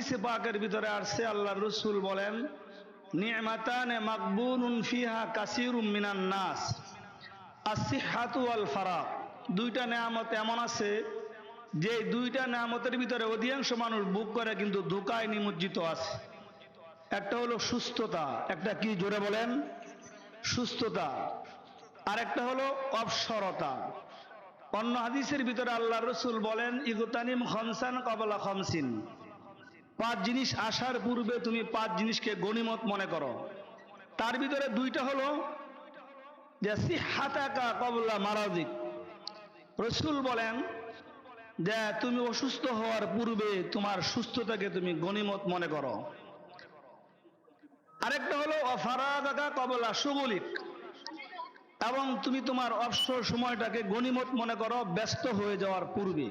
হাদিসে পাকের ভিতরে আসছে আল্লাহ রসুল বলেন, নিয়মাতানে কাসিরুম মিনান নাস। আসিহাতু আল দুইটা নেয়ামত এমন আছে, যে দুইটা নেয়ামতের ভিতরে অধিকাংশ মানুষ বুক করে, কিন্তু ধোকায় নিমজ্জিত আছে। একটা হলো সুস্থতা, একটা কি জোরে বলেন? সুস্থতা। আর একটা হলো অবসরতা। অন্য হাদিসের ভিতরে আল্লাহ রসুল বলেন, ইগুতানিম খমসান কবলা খমসিন পাঁচ জিনিস আসার পূর্বে তুমি পাঁচ জিনিসকে গণিমত মনে করো। তার ভিতরে দুইটা হলো যে, সিহাতাকা কবলা মারাজিক। রসুল বলেন যে, তুমি অসুস্থ হওয়ার পূর্বে তোমার সুস্থতাকে তুমি গণিমত মনে করো। আরেকটা হলো অফারাগাকা কবলা সুগলিক এবং তুমি তোমার অবসর সময়টাকে গণিমত মনে করো, ব্যস্ত হয়ে যাওয়ার পূর্বে।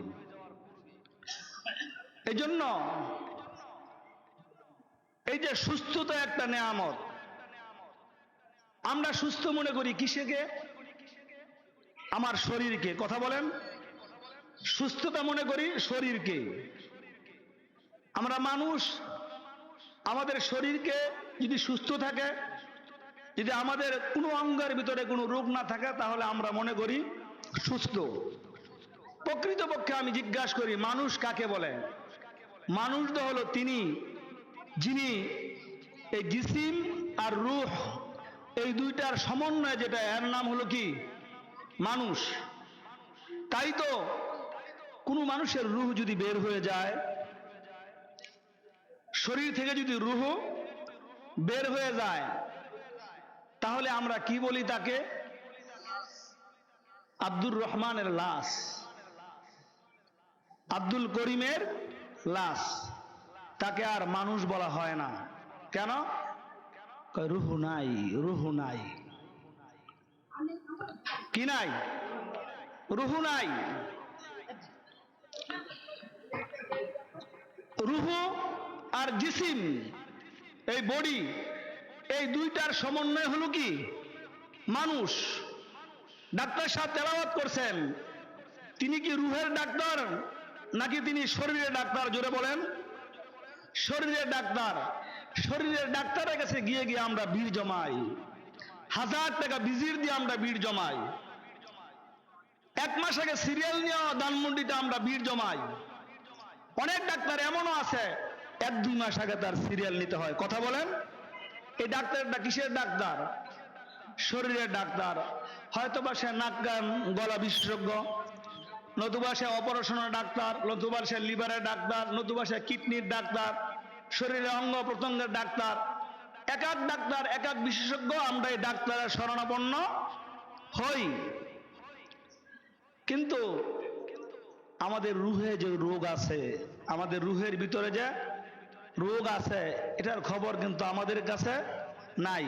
এই জন্য এই যে সুস্থতা একটা নেয়ামত। আমরা সুস্থ মনে করি কিসেকে আমার শরীরকে। কথা বলেন। সুস্থতা মনে করি শরীরকে। আমরা মানুষ, আমাদের শরীরকে যদি সুস্থ থাকে, যদি আমাদের কোনো অঙ্গের ভিতরে কোনো রোগ না থাকে, তাহলে আমরা মনে করি সুস্থ। প্রকৃতপক্ষে আমি জিজ্ঞাসা করি, মানুষ কাকে বলে? মানুষ তো হলো তিনি। যিনি এই জিসিম আর রুহ, এই দুইটার সমন্বয় যেটা, এর নাম হলো কি? মানুষ। তাই তো কোনো মানুষের রুহ যদি বের হয়ে যায়, শরীর থেকে যদি রুহ বের হয়ে যায়, তাহলে আমরা কি বলি তাকে? আব্দুর রহমানের লাশ। আব্দুল করিমের লাশ। তাকে আর মানুষ বলা হয় না। কেন? রুহু নাই রুহু নাই। কি নাই? রুহু নাই। রুহু আর জিসিম, এই বডি, এই দুইটার সমন্বয় হলো কি? মানুষ। ডাক্তার সাহেব তেলাওয়াত করছেন। তিনি কি রুহের ডাক্তার নাকি তিনি শরীরের ডাক্তার? জোরে বলেন। শরীরের ডাক্তার, শরীরের ডাক্তারের কাছে গিয়ে গিয়ে আমরা ভিড় জমাই। হাজার টাকা বিজির দিয়ে আমরা ভিড় জমাই। এক মাস আগে সিরিয়াল নিয়ে ধানমন্ডিতে আমরা ভিড় জমাই। অনেক ডাক্তার এমনও আছে, এক দুই মাস আগে তার সিরিয়াল নিতে হয়। কথা বলেন? এই ডাক্তারটা কিসের ডাক্তার? শরীরের ডাক্তার। হয়তো বা সে নাক গান গলা বিশেষজ্ঞ, নতুবা সে অপারেশনের ডাক্তার, নতুবা সে লিভারের ডাক্তার, নতুবা সে কিডনির ডাক্তার। শরীরের অঙ্গ প্রত্যঙ্গের ডাক্তার এক এক ডাক্তার এক এক বিশেষজ্ঞ, আমরা এই ডাক্তারের শরণাপন্ন হই। কিন্তু আমাদের রুহে যে রোগ আছে, আমাদের রুহের ভিতরে যে রোগ আছে, এটার খবর কিন্তু আমাদের কাছে নাই।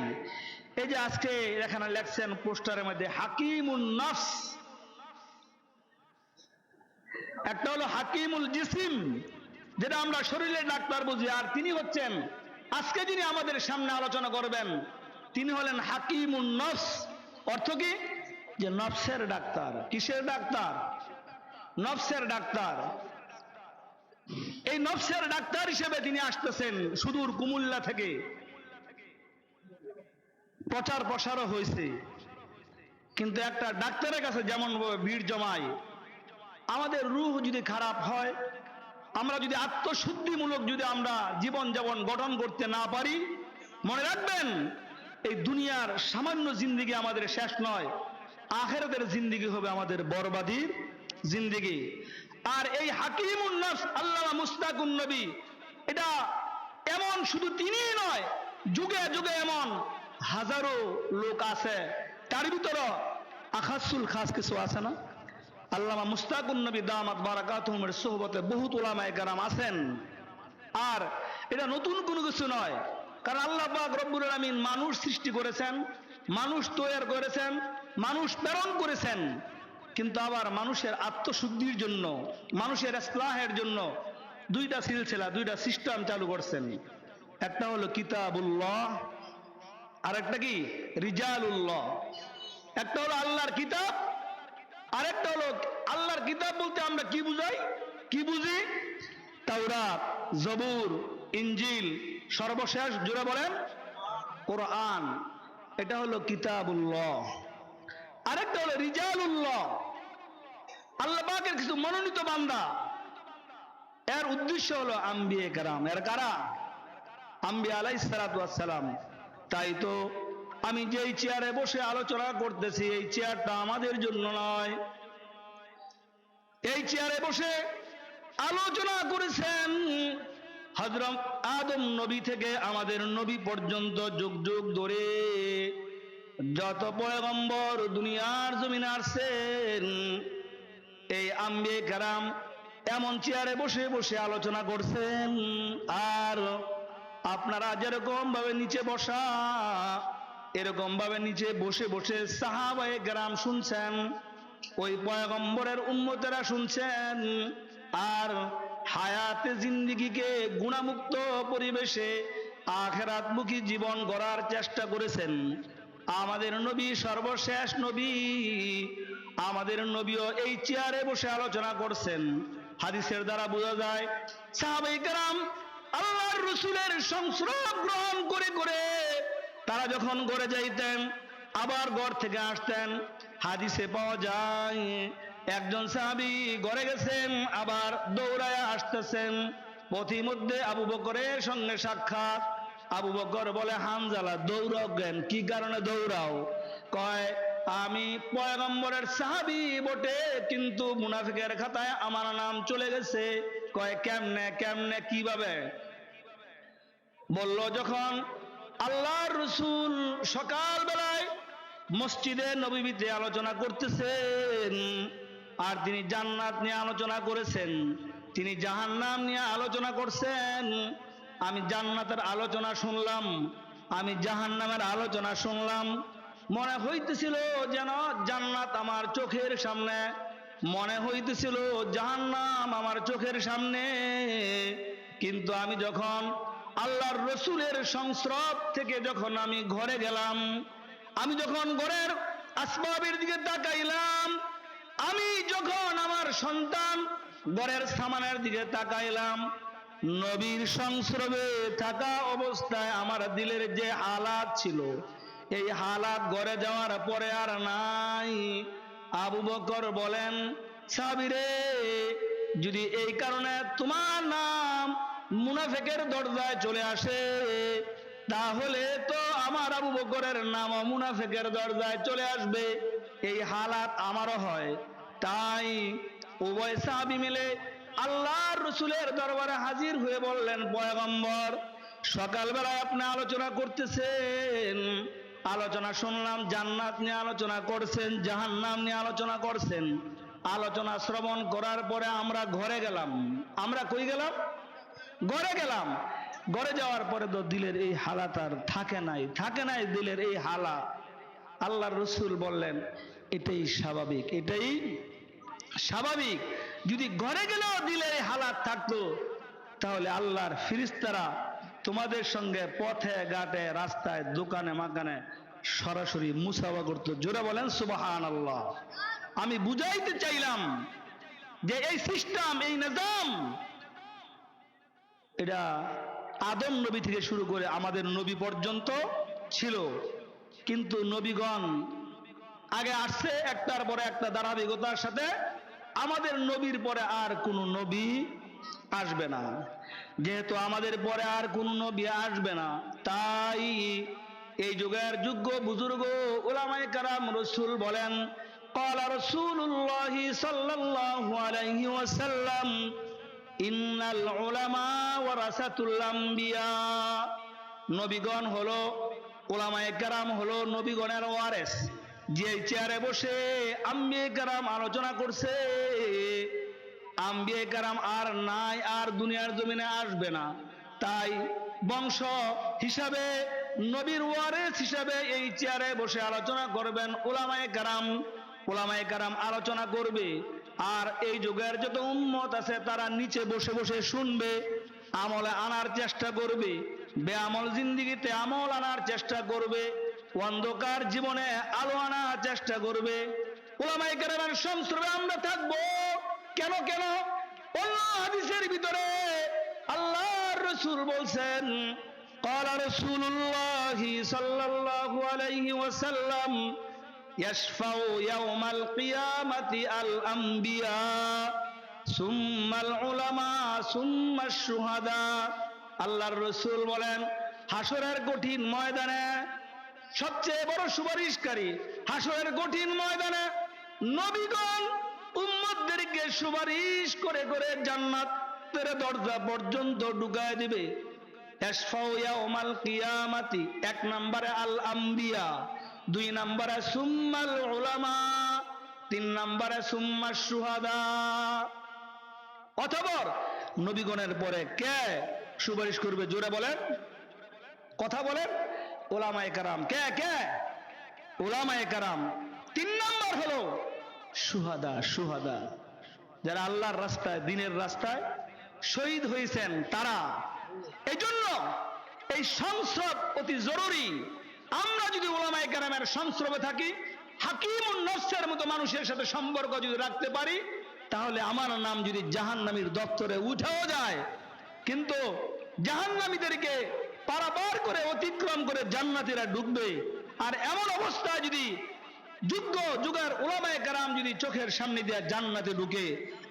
এই যে আজকে এখানে লেখছেন পোস্টারের মধ্যে, হাকিমুন নফস। একটা হলো হাকিমুল জিসিম যেটা আমরা শরীরের ডাক্তার বুঝি, আর তিনি হচ্ছেন, আজকে যিনি আমাদের সামনে আলোচনা করবেন, তিনি হলেন হাকিমুন নফস। অর্থ কি? যে নফসের ডাক্তার। কিসের ডাক্তার? নফসের ডাক্তার। এই নফসের ডাক্তার হিসেবে তিনি আসতেছেন সুদূর কুমুল্লা থেকে। প্রচার প্রসারও হয়েছে। কিন্তু একটা ডাক্তারের কাছে যেমন ভিড় জমায়, আমাদের রূহ যদি খারাপ হয় আমরা যদি আত্মশুদ্ধিমূলক যদি আমরা জীবন যাপন গঠন করতে না পারি, মনে রাখবেন, এই দুনিয়ার সামান্য জিন্দিগি আমাদের শেষ নয়, আখেরাতের জিন্দিগি হবে আমাদের বরবাদীর জিন্দিগি। আর এই হাকিম উন্নাস আল্লাহ মুস্তাক উন্নবী এটা এমন শুধু তিনিই নয়, যুগে যুগে এমন হাজারো লোক আছে। তার ভিতরে আখাসুল খাস কিছু আছে না? আল্লামা মুস্তাকুন নবী দামাত বারাকাতুমের সোহবতে বহুত ওলামায়ে কারাম আছেন। আর এটা নতুন কোনো কিছু নয়, কারণ আল্লাহ পাক রব্বুল আলামিন মানুষ সৃষ্টি করেছেন, মানুষ তৈরি করেছেন, মানুষ প্রেরণ করেছেন। কিন্তু আবার মানুষের আত্মশুদ্ধির জন্য, মানুষের ইসলাহের জন্য দুইটা সিলসিলা, দুইটা সিস্টেম চালু করছেন। একটা হলো কিতাবুল্লাহ আর একটা কি? রিজাল রিজালুল্লাহ। একটা হলো আল্লাহর কিতাব আরেকটা হলো, আল্লাহর কিতাব বলতে আমরা কি বুঝাই? কি বুঝি? তাওরাত, জবুর ইঞ্জিল সর্বশেষ জুড়ে বলেন, কোরআন। এটা হলো কিতাবুল্লাহ। আরেকটা হলো রিজালুল্লাহ। আল্লাহ পাকের কিছু মনোনীত বান্দা। এর উদ্দেশ্য হলো আম্বিয়ে কারাম। এর কারা? আম্বিয়া আলাই সালাম। তাই তো আমি যেই চেয়ারে বসে আলোচনা করতেছি, এই চেয়ারটা আমাদের জন্য নয়। এই চেয়ারে বসে আলোচনা করেছেন হজরত আদম নবী থেকে আমাদের নবী পর্যন্ত যুগ যুগ ধরে। যত পয়গম্বর দুনিয়ার জমিনে আসছেন, এই আম্বে কারাম এমন চেয়ারে বসে বসে আলোচনা করছেন। আর আপনারা যেরকম ভাবে নিচে বসা এরকম ভাবে নিচে বসে বসে সাহাবায়ে গ্রাম শুনছেন, ওই পয়গম্বরের উন্মতেরা শুনছেন, আর হায়াতে জিন্দিগিকে গুণামুক্ত পরিবেশে আখেরাতমুখী জীবন গড়ার চেষ্টা করেছেন। আমাদের নবী সর্বশেষ নবী, আমাদের নবীও এই চেয়ারে বসে আলোচনা করছেন। হাদিসের দ্বারা বোঝা যায় সাহাবাই কারাম আল্লাহর রসুলের সংস্রব গ্রহণ করে করে তারা যখন গড়ে যাইতেন, আবার গড় থেকে আসতেন। হাদিসে পাওয়া যায়, একজন সাহাবি গড়ে গেছেন, আবার দৌড়ায় আসতেছেন। পথিমধ্যে আবু বকরের সঙ্গে সাক্ষাৎ। আবু বকর বলে, হামজালা, দৌড়াও জ্ঞান কি কারণে দৌড়াও? কয়, আমি পয়গম্বরের সাহাবি বটে, কিন্তু মুনাফিকের খাতায় আমার নাম চলে গেছে। কয়, কেমনে কেমনে, কীভাবে? বলল, যখন আল্লাহর রসুল সকাল বেলায় মসজিদে নবীবিতে আলোচনা করতেছেন। আর তিনি জান্নাত নিয়ে আলোচনা করেছেন। তিনি জাহান্নাম নিয়ে আলোচনা করছেন। আমি জান্নাতের আলোচনা শুনলাম। আমি জাহান্নামের আলোচনা শুনলাম। মনে হইতেছিল যেন জান্নাত আমার চোখের সামনে। মনে হইতেছিল জাহান্নাম আমার চোখের সামনে। কিন্তু আমি যখন আল্লাহর রসুলের সংস্রব থেকে যখন আমি ঘরে গেলাম, আমি যখন ঘরের আসবাবের দিকে তাকাইলাম, আমি যখন আমার সন্তান ঘরের সামানের দিকে তাকাইলাম, নবীর সংস্রবে থাকা অবস্থায় আমার দিলের যে হালাত ছিল, এই হালাত গড়ে যাওয়ার পরে আর নাই। আবু বকর বলেন, সাবিরে, যদি এই কারণে তোমার নাম মুনাফেকের দরজায় চলে আসে। তাহলে তো আমার আবু বকরের নাম মুনাফেকের দরজায় চলে আসবে। এই হালাত আমারও হয়। তাই উভয় সাহাবি মিলে আল্লাহর রসুলের দরবারে হাজির হয়ে বললেন, পয়গম্বর, সকালবেলায় আপনি আলোচনা করতেছেন। আলোচনা শুনলাম, জান্নাত নিয়ে আলোচনা করছেন, জাহান্নাম নিয়ে আলোচনা করছেন। আলোচনা শ্রবণ করার পরে আমরা ঘরে গেলাম। আমরা কই গেলাম? ঘরে গেলাম। ঘরে যাওয়ার পরে তো দিলের এই হালাত আর থাকে নাই থাকে নাই দিলের এই হালা। আল্লাহর রসুল বললেন, এটাই স্বাভাবিক এটাই স্বাভাবিক। যদি ঘরে গেলেও দিলের এই হালাত থাকতো, তাহলে আল্লাহর ফিরিস্তারা তোমাদের সঙ্গে পথে, ঘাটে, রাস্তায়, দোকানে, মাকানে সরাসরি মুসাফা করতো। জোরে বলেন সুবাহান আল্লাহ আমি বুঝাইতে চাইলাম যে এই সিস্টেম, এই নিজাম এটা আদম নবী থেকে শুরু করে আমাদের নবী পর্যন্ত ছিল। কিন্তু নবীগণ আগে আসছে, একটার পরে একটা ধারাবাহিকতার সাথে আমাদের নবীর পরে আর কোন নবী আসবে না। যেহেতু আমাদের পরে আর কোন নবী আসবে না, তাই এই যুগের যোগ্য বুজুর্গ ওলামাই কারাম রসুল বলেন কলা রসুল্লাহ সাল্লাহ আলাইহি ওয়াসাল্লাম ইন্নাল উলামা ওয়ারাসাতুল আম্বিয়া। নবীগণ হলো ওলামায়ে কেরাম হলো নবীগণের ওয়ারেস। যে চেয়ারে বসে আম্বিয়ে কেরাম আলোচনা করছে, আম্বিয়ে কেরাম আর নাই, আর দুনিয়ার জমিনে আসবে না। তাই বংশ হিসাবে, নবীর ওয়ারেস হিসাবে এই চেয়ারে বসে আলোচনা করবেন ওলামায়ে কারাম। ওলামায়ে কারাম আলোচনা করবে। আর এই যুগের যত উন্মত আছে তারা নিচে বসে বসে শুনবে আমলে আনার চেষ্টা করবে বেআমল জিন্দিগিতে আমল আনার চেষ্টা করবে অন্ধকার জীবনে আলো আনার চেষ্টা করবে ওলামাই কেরামের সংস্রবে আমরা থাকবো কেন কেন অন্য হাদিসের ভিতরে আল্লাহ রসুল বলছেন قال رسول الله صلى الله عليه وسلم يشفع يوم القيامة الأنبياء ثم العلماء ثم الشهداء আল্লাহর রসুল বলেন হাসরের কঠিন ময়দানে সবচেয়ে বড় সুপারিশকারী হাসরের কঠিন ময়দানে নবীগণ উম্মতদেরকে সুপারিশ করে করে জান্নাতের দরজা পর্যন্ত ঢুকায় দিবে ইয়াশফাউ ইয়াউমাল কিয়ামাতি এক নম্বরে আল আম্বিয়া দুই নম্বরে সুম্মাল উলামা, তিন নম্বরে সুম্মা সুহাদা। অথবর নবীগণের পরে কে সুপারিশ করবে? জোরে বলেন। কথা বলেন। ওলামায়ে কারাম। কে কে? ওলামায়ে কারাম। তিন নম্বর হলো সুহাদা সুহাদা। যারা আল্লাহর রাস্তায়, দিনের রাস্তায় শহীদ হয়েছেন তারা। এই জন্য এই সংসদ অতি জরুরি আমরা যদি ওলামায়ে কারামের সংস্রবে থাকি হাকিম নফসের মতো মানুষের সাথে সম্পর্ক যদি রাখতে পারি, তাহলে আমার নাম যদি জাহান্নামীর দপ্তরে উঠেও যায়, কিন্তু জাহান্নামীদেরকে পারাপার করে অতিক্রম করে জান্নাতীরা ঢুকবে আর এমন অবস্থায় যদি যুগ্য যুগের ওলামায় কারাম যদি চোখের সামনে দিয়ে জান্নাতে ঢুকে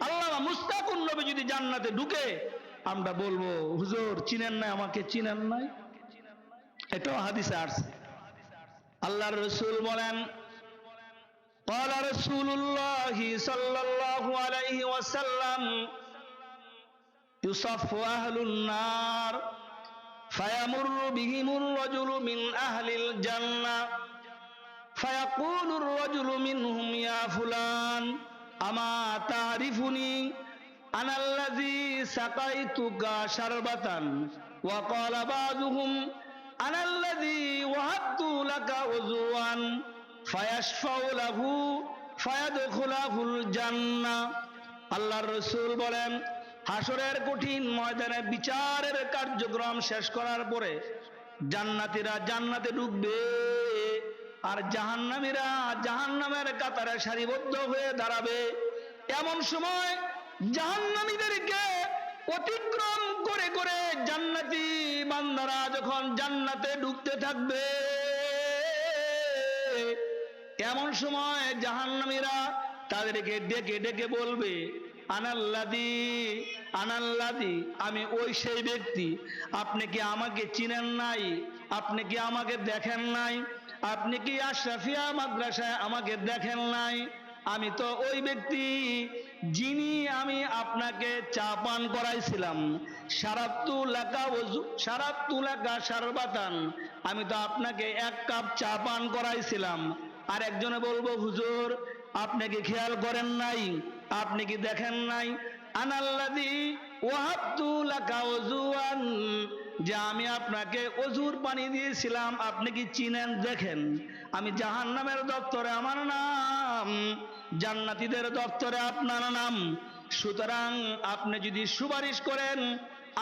আল্লাহ মুস্তাকুন নবী যদি জান্নাতে ঢুকে, আমরা বলব, হুজুর, চিনেন নাই আমাকে, চিনেন নাই? এটাও হাদিসে আসছে। আল্লাহর রসুল বলেন قال رسول الله صلى الله عليه وسلم يصف أهل النار فيمر بهم الرجل من أهل الجنة فيقول الرجل منهم يا فلان أما تعرفني أنا الذي سقيتك شربة وقال بعضهم আনাল্লাযী আল্লাহর রসুল বলেন হাসরের কঠিন ময়দানে বিচারের কার্যক্রম শেষ করার পরে জান্নাতিরা জান্নাতে ঢুকবে আর জাহান্নামীরা জাহান্নামের কাতারে সারিবদ্ধ হয়ে দাঁড়াবে। এমন সময় জাহান্নামীদেরকে অতিক্রম করে করে জান্নাতি বান্দারা যখন জান্নাতে ঢুকতে থাকবে এমন সময় জাহান্নামীরা তাদেরকে ডেকে ডেকে বলবে, আনাল্লাদি আনাল্লাদি, আমি ওই সেই ব্যক্তি। আপনি কি আমাকে চিনেন নাই? আপনি কি আমাকে দেখেন নাই? আপনি কি আশরাফিয়া মাদ্রাসায় আমাকে দেখেন নাই? আমি তো ওই ব্যক্তি। যিনি আমি আপনাকে চা পান করাইছিলাম আমি তো আপনাকে এক কাপ চা পান করাইছিলাম। আর একজনে বলব, হুজুর, আপনি কি খেয়াল করেন নাই? আপনি কি দেখেন নাই? আনাল্লাদি ওয়াহাবতুলাকা ওজুয়ান যে আমি আপনাকে অজুর পানি দিয়েছিলাম, আপনি কি চিনেন, দেখেন? আমি জাহান্নামের দপ্তরে, আমার নাম জান্নাতীদের দপ্তরে আপনার নাম। সুতরাং আপনি যদি সুপারিশ করেন,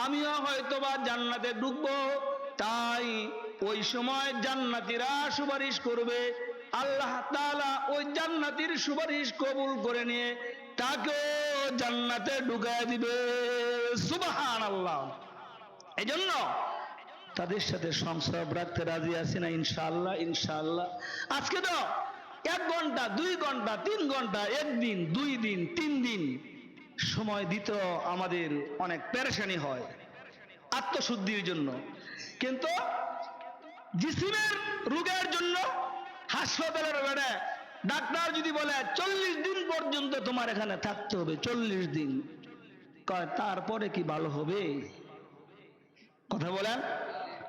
আমিও হয়তোবা জান্নাতে ঢুকবো। তাই ওই সময় জান্নাতীরা সুপারিশ করবে। আল্লাহ তাআলা ওই জান্নাতির সুপারিশ কবুল করে নিয়ে তাকে জান্নাতে ঢুকায় দিবে। সুবাহান আল্লাহ এই জন্য তাদের সাথে সংসব রাখতে রাজি আছি না, ইনশাআল্লাহ ইনশাআল্লাহ। আজকে তো এক ঘণ্টা, দুই ঘণ্টা, তিন ঘণ্টা, একদিন, দুই দিন, তিন দিন সময় দিতে আমাদের অনেক পেরেশানি হয় আত্মশুদ্ধির জন্য। কিন্তু জিসিমের রোগের জন্য হাসপাতালের বেড়ে ডাক্তার যদি বলে, চল্লিশ দিন পর্যন্ত তোমার এখানে থাকতে হবে, চল্লিশ দিন। কয়, তারপরে কি ভালো হবে? কথা বলেন।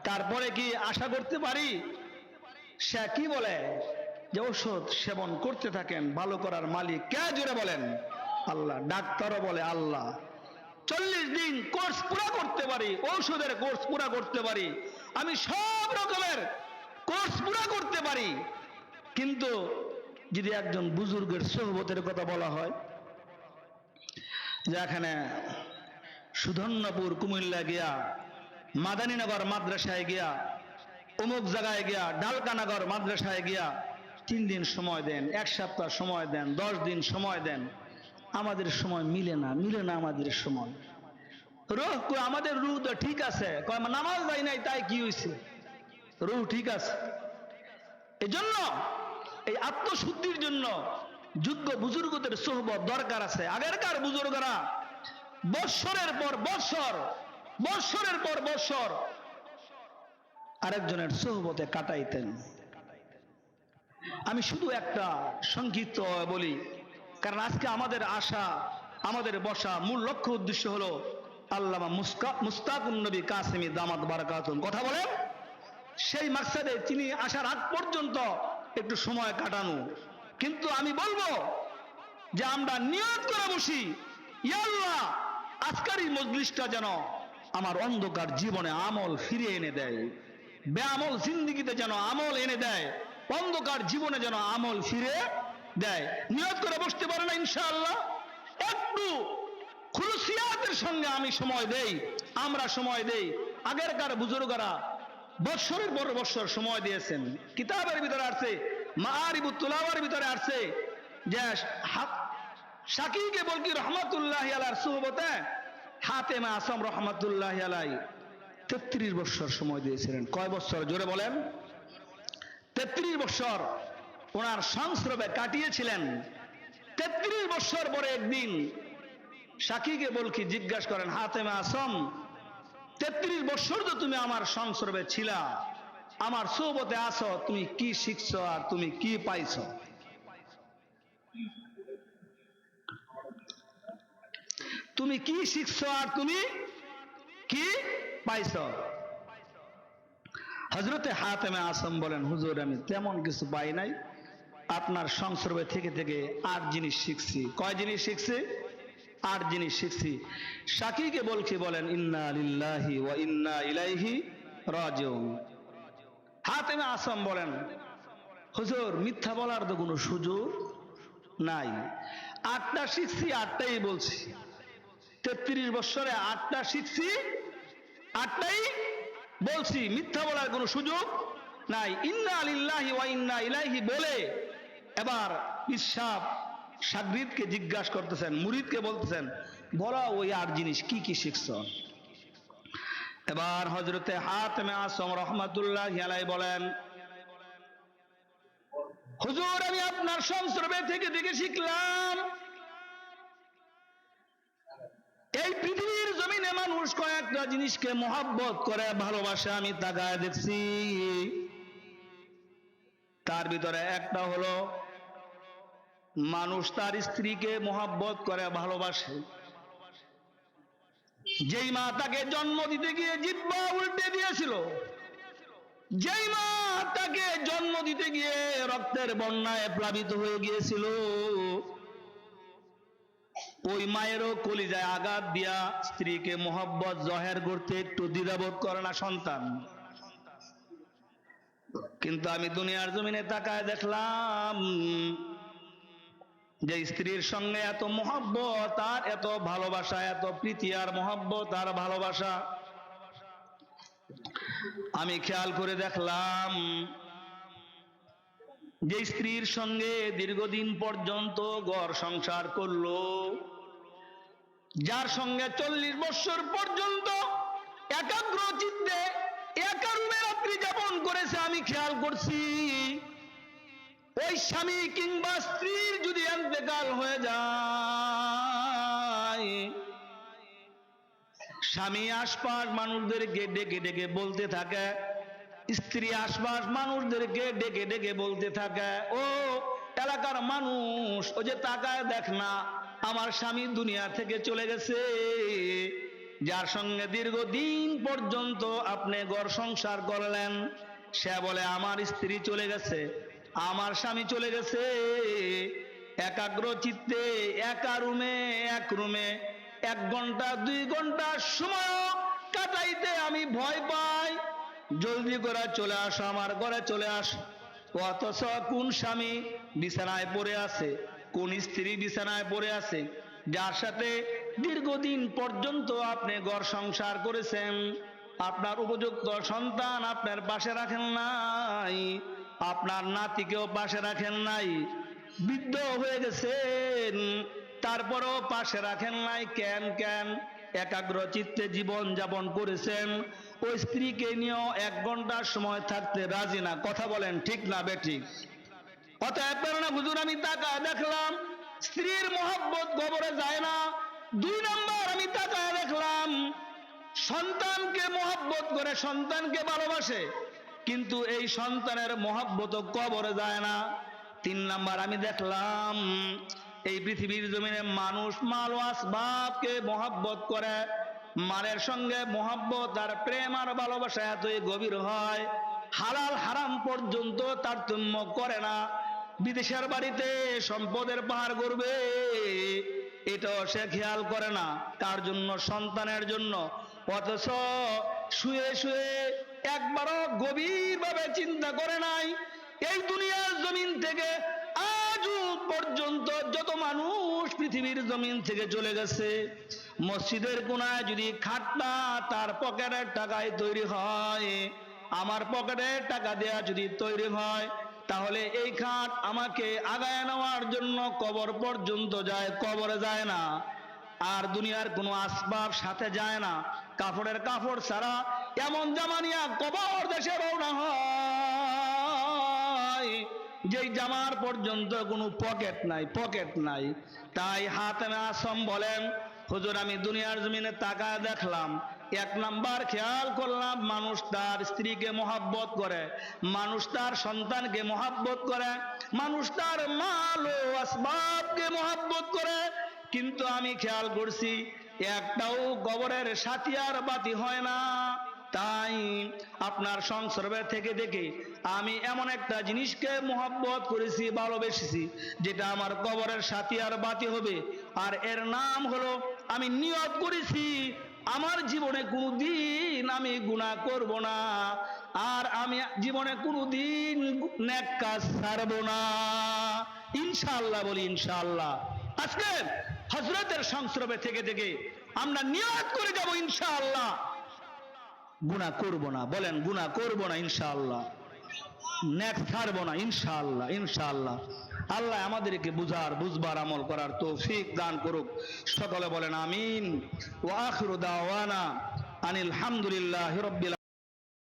তারপরে কি আশা করতে পারি? সে কি বলে? যে ঔষধ সেবন করতে থাকেন, ভালো করার মালিক কে? জোরে বলেন। আল্লাহ, ডাক্তারও বলে আল্লাহ। চল্লিশ দিন কোর্স পুরা করতে পারি, ঔষধের কোর্স পুরা করতে পারি। আমি সব রকমের কোর্স পুরা করতে পারি। কিন্তু যদি একজন বুজুর্গের সহবতের কথা বলা হয়, যে এখানে সুধন্যপুর কুমিল্লা গিয়া, মাদানীনগর মাদ্রাসায় গিয়া, অমুক জায়গায় গিয়া, ডালকানগর মাদ্রাসায় গিয়া তিন দিন সময় দেন, এক সপ্তাহ সময় দেন, দশ দিন সময় দেন, আমাদের সময় মিলে না মিলে না আমাদের সময়। রুহ আমাদের রুহ তো ঠিক আছে। নামাজ যাই নাই, তাই কি হয়েছে রুহ ঠিক আছে। এজন্য এই আত্মশুদ্ধির জন্য যোগ্য বুজুর্গদের সোহবত দরকার আছে। আগেরকার বুজুর্গরা বৎসরের পর বৎসর, বৎসরের পর বৎসর আরেকজনের সোহবতে কাটাইতেন। আমি শুধু একটা সংক্ষিপ্ত বলি, কারণ আজকে আমাদের আশা, আমাদের বসা মূল লক্ষ্য উদ্দেশ্য হলো আল্লামা মুস্কা মুস্তাকুন নবী কাসেমি দামাত বারাকাতুন। কথা বলেন? সেই মাকসাদে তিনি আসার আগ পর্যন্ত একটু সময় কাটানো। কিন্তু আমি বলব যে আমরা নিয়ত করে বসি, ইয়া আল্লাহ, আজকের এই মজলিসটা যেন আমার অন্ধকার জীবনে আমল ফিরিয়ে এনে দেয়, বেআমল জিন্দিগিতে যেন আমল এনে দেয়। অন্ধকার জীবনে যেন আমল ফিরে দেয়। নিয়ত করে বসতে পারে না, ইনশাআল্লাহ। একটু খুলুসিয়াতের সঙ্গে আমি সময় দেই, আমরা সময় দেই। আগেরকার বুজুর্গরা বৎসরের পর বৎসর সময় দিয়েছেন। কিতাবের ভিতরে আসছে মারিবু তুলাওয়ার ভিতরে আসছে, যে শাকিকে বলকি, রহমতুল্লাহ আলার সুহবতে হাতে মা আসম রহমতুল্লাহ আলাই, তেত্রিশ বৎসর সময় দিয়েছিলেন। কয় বৎসর? জোরে বলেন। তেত্রিশ বৎসর ওনার সংস্রবে কাটিয়েছিলেন। তেত্রিশ বৎসর পরে একদিন সাকিকে বলকি জিজ্ঞাসা করেন, হাতেমে আসম, তেত্রিশ বৎসর তো তুমি আমার সংস্রবে ছিলা, আমার সোবতে আসো তুমি কি শিখছো আর তুমি কি পাইছো? তুমি কি শিখছো আর তুমি কি পাইছো? হজরতে হাতেমে আসম বলেন, হুজুর, আমি তেমন কিছু পাই নাই। আপনার সংসর্বে থেকে থেকে আট জিনিস শিখছি। কয় জিনিস শিখছি? আট জিনিস শিখছি। সাকিকে বলছি, বলেন, ইন্না লিল্লাহি ওয়া ইন্না ইলাইহি রাজিউন। হাতেমে আসম বলেন, হুজুর, মিথ্যা বলার তো কোনো সুযোগ নাই। আটটা শিখছি, আটটাই বলছি। তেত্রিশ বছরে আটটা শিখছি, আটটাই বলছি, মিথ্যা বলার কোনো সুযোগ নাই। ইন্না আলিল্লাহি ওয়া ইন্না ইলাইহি বলে এবার ইসাব সাগরিদকে জিজ্ঞাসা করতেছেন, মুরিদকে বলতেছেন, বলো ওই আর জিনিস কি কি শিখছ? এবার হজরতে হাতমে আসম রহমাতুল্লাহ আলাই বলেন, হুজুর, আমি আপনার সংস্রবে থেকে দেখে শিখলাম। এই পৃথিবীর জমিনে মানুষ কয়েকটা জিনিসকে মোহাব্বত করে, ভালোবাসে, আমি তাকায় দেখছি। তার ভিতরে একটা হলো, মানুষ তার স্ত্রীকে মোহাব্বত করে, ভালোবাসে। যেই মা তাকে জন্ম দিতে গিয়ে জিব্বা উল্টে দিয়েছিল, যেই মা তাকে জন্ম দিতে গিয়ে রক্তের বন্যায় প্লাবিত হয়ে গিয়েছিল ওই মায়েরও কলিজায় আঘাত দিয়া স্ত্রীকে মোহব্বত, জহের করতে একটু দ্বিধাবোধ করে না সন্তান। কিন্তু আমি দুনিয়ার জমিনে তাকায় দেখলাম যে স্ত্রীর সঙ্গে এত মোহব্বত আর এত ভালোবাসা, এত প্রীতি আর মোহব্বত আর ভালোবাসা। আমি খেয়াল করে দেখলাম যে স্ত্রীর সঙ্গে দীর্ঘদিন পর্যন্ত ঘর সংসার করল, যার সঙ্গে চল্লিশ বছর পর্যন্ত একাগ্র চিত্তে, একা রুমে রাত্রি যাপন করেছে আমি খেয়াল করছি। ওই স্বামী কিংবা স্ত্রীর যদি এন্তেকাল হয়ে যায়, স্বামী আশপাশ মানুষদেরকে ডেকে ডেকে বলতে থাকে স্ত্রী আশপাশ মানুষদেরকে ডেকে ডেকে বলতে থাকে, ও, এলাকার মানুষ, ও যে তাকায় দেখ না, আমার স্বামী দুনিয়া থেকে চলে গেছে। যার সঙ্গে দীর্ঘদিন পর্যন্ত আপনি ঘর সংসার করলেন, সে বলে, আমার স্ত্রী চলে গেছে, আমার স্বামী চলে গেছে। একাগ্র চিত্তে, একা রুমে, এক রুমে, এক ঘণ্টা, দুই ঘণ্টা সময় কাটাইতে আমি ভয় পাই। জলদি করে চলে আসো, আমার ঘরে চলে আস। অথচ কোন স্বামী বিছানায় পড়ে আছে, কোন স্ত্রী বিছানায় পড়ে আছে, যার সাথে দীর্ঘদিন পর্যন্ত আপনি ঘর সংসার করেছেন, আপনার উপযুক্ত সন্তান আপনার পাশে রাখেন নাই, আপনার নাতিকেও পাশে রাখেন নাই বৃদ্ধ হয়ে গেছেন, তারপরেও পাশে রাখেন নাই, কেন কেন? একাগ্র চিত্তে জীবন যাপন করেছেন। ওই স্ত্রীকে নিয়েও এক ঘণ্টার সময় থাকতে রাজি না। কথা বলেন, ঠিক না বেঠিক অতএব প্রেরণা হুজুর, আমি তাকায় দেখলাম, স্ত্রীর মহব্বত কবরে যায় না। দুই নম্বর আমি তাকায় দেখলাম, সন্তানকে মহব্বত করে সন্তানকে ভালোবাসে, কিন্তু এই সন্তানের মহব্বত কবরে যায় না। তিন নাম্বার আমি দেখলাম এই পৃথিবীর জমিনে মানুষ মাল আসবাবকে মহব্বত করে। মালের সঙ্গে মহাব্বত আর প্রেম আর ভালোবাসা এতই গভীর হয়, হালাল হারাম পর্যন্ত তারতম্য করে না। বিদেশের বাড়িতে সম্পদের পাহাড় করবে এটাও সে খেয়াল করে না। তার জন্য? সন্তানের জন্য। অথচ শুয়ে শুয়ে একবারও গভীরভাবে চিন্তা করে নাই, এই দুনিয়ার জমিন থেকে পর্যন্ত যত মানুষ পৃথিবীর জমিন থেকে চলে গেছে, মসজিদের কোনায় যদি খাটটা তার পকেটের টাকায় তৈরি হয়, আমার পকেটের টাকা দেয়া যদি তৈরি হয়, তাহলে এই খাট আমাকে আগায় নেওয়ার জন্য কবর পর্যন্ত যায়, কবরে যায় না। আর দুনিয়ার কোনো আসবাব সাথে যায় না। কাপড়ের কাপড় ছাড়া এমন জামানিয়া কবর দেশে রওনা হয়। যেই জামার পর্যন্ত কোনো পকেট নাই পকেট নাই। তাই হাতেমে আসম বলেন, হুজুর, আমি দুনিয়ার জমিনে তাকা দেখলাম, এক নাম্বার খেয়াল করলাম মানুষ তার স্ত্রীকে মহাব্বত করে, মানুষ তার সন্তানকে মহাব্বত করে, মানুষ তার মাল ও আসবাবকে মহাব্বত করে। কিন্তু আমি খেয়াল করছি, একটাও কবরের সাথিয়ার বাতি হয় না। তাই আপনার সংসর্বে থেকে দেখে আমি এমন একটা জিনিসকে মোহাব্বত করেছি, ভালোবেসেছি, যেটা আমার কবরের সাথী আর বাতি হবে। আর এর নাম হলো, আমি নিয়ত করেছি, আমার জীবনে কোনো দিন আমি গুণা করব না, আর আমি জীবনে কোনো দিন ন্যাক কাজ ছাড়ব না। ইনশাআল্লাহ বলি, ইনশাআল্লাহ। আজকে হজরতের সংস্রবে থেকে থেকে আমরা নিয়ত করে যাব, ইনশাআল্লাহ। গুণা করব না। বলেন গুণা করব না ইনশাআল্লাহ। ন্যাক ছাড়বো না ইনশাআল্লাহ ইনশাআল্লাহ। আল্লাহ আমাদেরকে বুঝার, বুঝবার, আমল করার তৌফিক দান করুক। সকলে বলেন আমিন। ওয়া আখিরু দাওয়ানা আনিল হামদুলিল্লাহি রাব্বিল